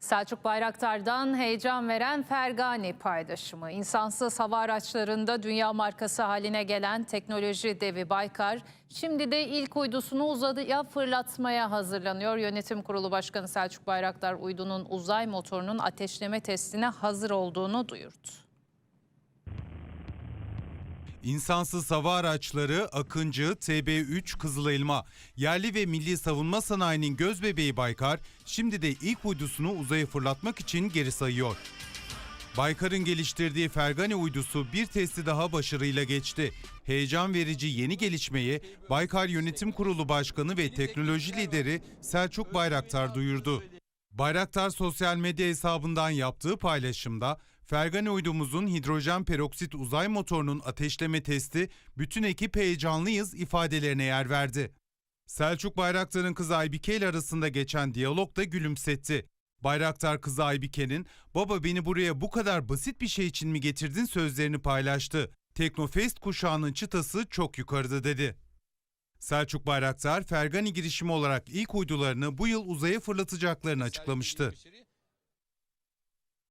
Selçuk Bayraktar'dan heyecan veren Fergani paylaşımı. İnsansız hava araçlarında dünya markası haline gelen teknoloji devi Baykar, şimdi de ilk uydusunu uzaya fırlatmaya hazırlanıyor. Yönetim Kurulu Başkanı Selçuk Bayraktar uydunun uzay motorunun ateşleme testine hazır olduğunu duyurdu. İnsansız hava araçları Akıncı, TB3, Kızılelma, yerli ve milli savunma sanayinin gözbebeği Baykar, şimdi de ilk uydusunu uzaya fırlatmak için geri sayıyor. Baykar'ın geliştirdiği Fergani uydusu bir testi daha başarıyla geçti. Heyecan verici yeni gelişmeyi Baykar Yönetim Kurulu Başkanı ve teknoloji lideri Selçuk Bayraktar duyurdu. Bayraktar sosyal medya hesabından yaptığı paylaşımda Fergani uydumuzun hidrojen peroksit uzay motorunun ateşleme testi bütün ekip heyecanlıyız ifadelerine yer verdi. Selçuk Bayraktar'ın kızı Aybike ile arasında geçen diyalogda gülümsetti. Bayraktar kızı Aybike'nin baba beni buraya bu kadar basit bir şey için mi getirdin sözlerini paylaştı. Teknofest kuşağının çıtası çok yukarıda dedi. Selçuk Bayraktar, Fergani girişimi olarak ilk uydularını bu yıl uzaya fırlatacaklarını açıklamıştı.